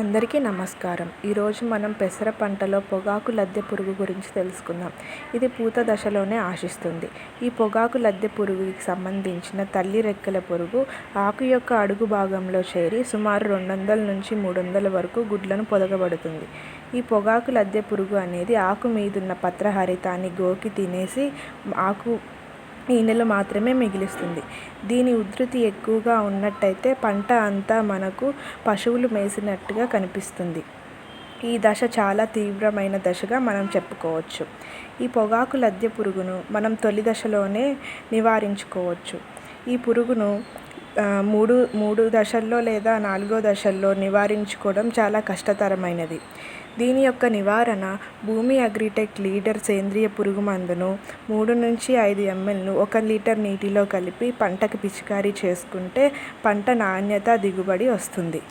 అందరికీ నమస్కారం. ఈరోజు మనం పెసర పంటలో పొగాకు లద్దె పురుగు గురించి తెలుసుకుందాం. ఇది పూత దశలోనే ఆశిస్తుంది. ఈ పొగాకు లద్దె పురుగుకి సంబంధించిన తల్లి రెక్కల పురుగు ఆకు యొక్క అడుగు భాగంలో చేరి సుమారు రెండు వందల నుంచి మూడు వందల వరకు గుడ్లను పొదగబడుతుంది. ఈ పొగాకు లద్దె పురుగు అనేది ఆకు మీదున్న పత్రహరితాన్ని గోకి తినేసి ఆకు ఈనెలు మాత్రమే మిగిలిస్తుంది. దీని ఉధృతి ఎక్కువగా ఉన్నట్టయితే పంట అంతా మనకు పశువులు మేసినట్టుగా కనిపిస్తుంది. ఈ దశ చాలా తీవ్రమైన దశగా మనం చెప్పుకోవచ్చు. ఈ పొగాకు లద్దె పురుగును మనం తొలి దశలోనే నివారించుకోవచ్చు. ఈ పురుగును మూడు మూడు దశల్లో లేదా నాలుగో దశల్లో నివారించుకోవడం చాలా కష్టతరమైనది. దీని యొక్క నివారణ భూమి అగ్రిటెక్ లీటర్ సేంద్రియ పురుగు మందును మూడు నుంచి ఐదు ఎంఎల్ను ఒక లీటర్ నీటిలో కలిపి పంటకు పిచికారీ చేసుకుంటే పంట నాణ్యత దిగుబడి వస్తుంది.